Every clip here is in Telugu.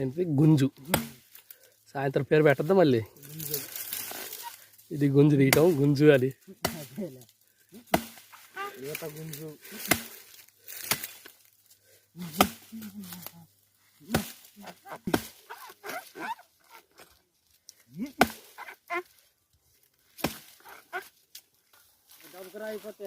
ఏంటి? గుంజు. సాయంత్రం పేరు పెట్టద్దా మళ్ళీ? ఇది గుంజు తీయటం గుంజు అది. గుంజు అయిపోతే.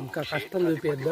ఇంకా కష్టం చూపిద్దా.